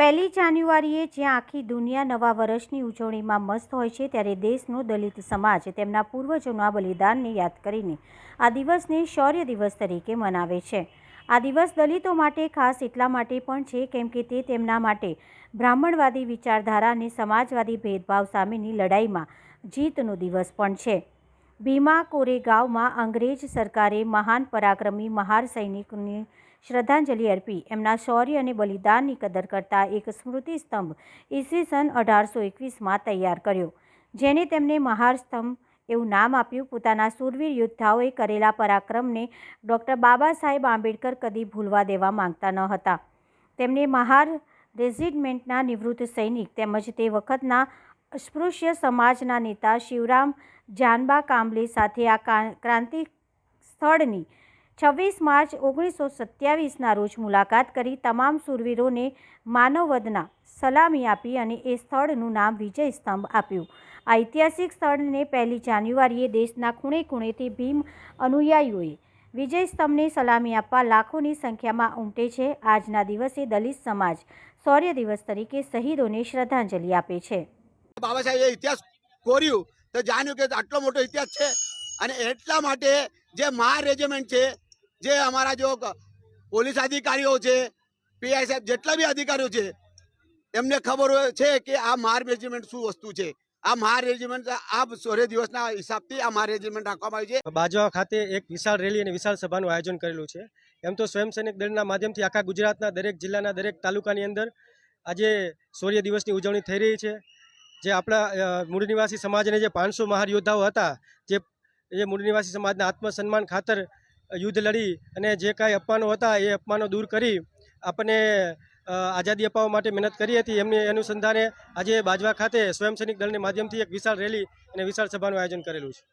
પહેલી જાન્યુઆરીએ જ્યાં આખી દુનિયા નવા વર્ષની ઉજવણીમાં મસ્ત હોય છે ત્યારે દેશનો દલિત સમાજ તેમના પૂર્વજોના બલિદાનને યાદ કરીને આ દિવસને શૌર્ય દિવસ તરીકે મનાવે છે. આ દિવસ દલિતો માટે ખાસ એટલા માટે પણ છે કેમ કે તે તેમના માટે બ્રાહ્મણવાદી વિચારધારા અને સમાજવાદી ભેદભાવ સામેની લડાઈમાં જીતનો દિવસ પણ છે. ભીમા કોરેગાંવમાં અંગ્રેજ સરકારે મહાન પરાક્રમી, મહાર સૈનિકોને શ્રદ્ધાંજલિ અર્પી. એમના શૌર્ય અને બલિદાનની કદર કરતા એક સ્મૃતિ સ્તંભ ઈસવીસન અઢારસો એકવીસમાં તૈયાર કર્યો, જેને તેમને મહાર સ્તંભ એવું નામ આપ્યું. પોતાના સુરવીર યોદ્ધાઓએ કરેલા પરાક્રમને ડૉક્ટર બાબા સાહેબ આંબેડકર કદી ભૂલવા દેવા માંગતા ન હતા. તેમને મહાર રેઝિડમેન્ટના નિવૃત્ત સૈનિક તેમજ તે વખતના અસ્પૃશ્ય સમાજના નેતા શિવરામ જાનબા કાંબલે સાથે આ ક્રાંતિ સ્થળની છવ્વીસ માર્ચ ઓગણીસો સત્યાવીસના રોજ મુલાકાત કરી તમામ શૂરવીરોને માનવવદના સલામી આપી અને એ સ્થળનું નામ વિજય સ્તંભ આપ્યું. ઐતિહાસિક સ્થળને પહેલી જાન્યુઆરીએ દેશના ખૂણે ખૂણેથી ભીમ અનુયાયીઓએ વિજય સ્તંભને સલામી આપવા લાખોની સંખ્યામાં ઉમટે છે. આજના દિવસે દલિત સમાજ શૌર્ય દિવસ તરીકે શહીદોને શ્રદ્ધાંજલિ આપે છે. બાબા સાહેબે ઇતિહાસ કોર્યું તો જાણ્યું કે આટલો મોટો ઇતિહાસ છે અને એટલા માટે જે મહા રેજિમેન્ટ છે જે અમારા જો પોલીસ અધિકારીઓ છે, પીઆઈ સાહેબ જેટલા બી અધિકારીઓ છે, એમને ખબર છે કે આ માર રેજિમેન્ટ શું વસ્તુ છે? આ મહાર રેજિમેન્ટ આ સોરે દિવસના હિસાબથી આ માર રેજિમેન્ટ રાખવામાં આવ્યું છે. બાજવા ખાતે એક વિશાળ રેલી અને વિશાળ સભાનું આયોજન કરેલું છે. એમ તો સ્વયંસૈનિક દળના માધ્યમથી આખા ગુજરાતના દરેક જિલ્લાના દરેક તાલુકાની અંદર આજે સૂર્ય દિવસની ઉજવણી થઈ રહી છે. જે આપણા મૂળ નિવાસી સમાજને જે પાંચસો મહાર યોદ્ધાઓ હતા, જે મૂળ નિવાસી સમાજના આત્મસન્માન ખાતર યુદ્ધ લડી અને જે કાંઈ અપમાનો હતા એ અપમાનો દૂર કરી આપણને આઝાદી અપાવવા માટે મહેનત કરી હતી. એમની અનુસંધાને આજે બાજવા ખાતે સ્વયં સૈનિક દળના માધ્યમથી એક વિશાળ રેલી અને વિશાળ સભાનું આયોજન કરેલું છે.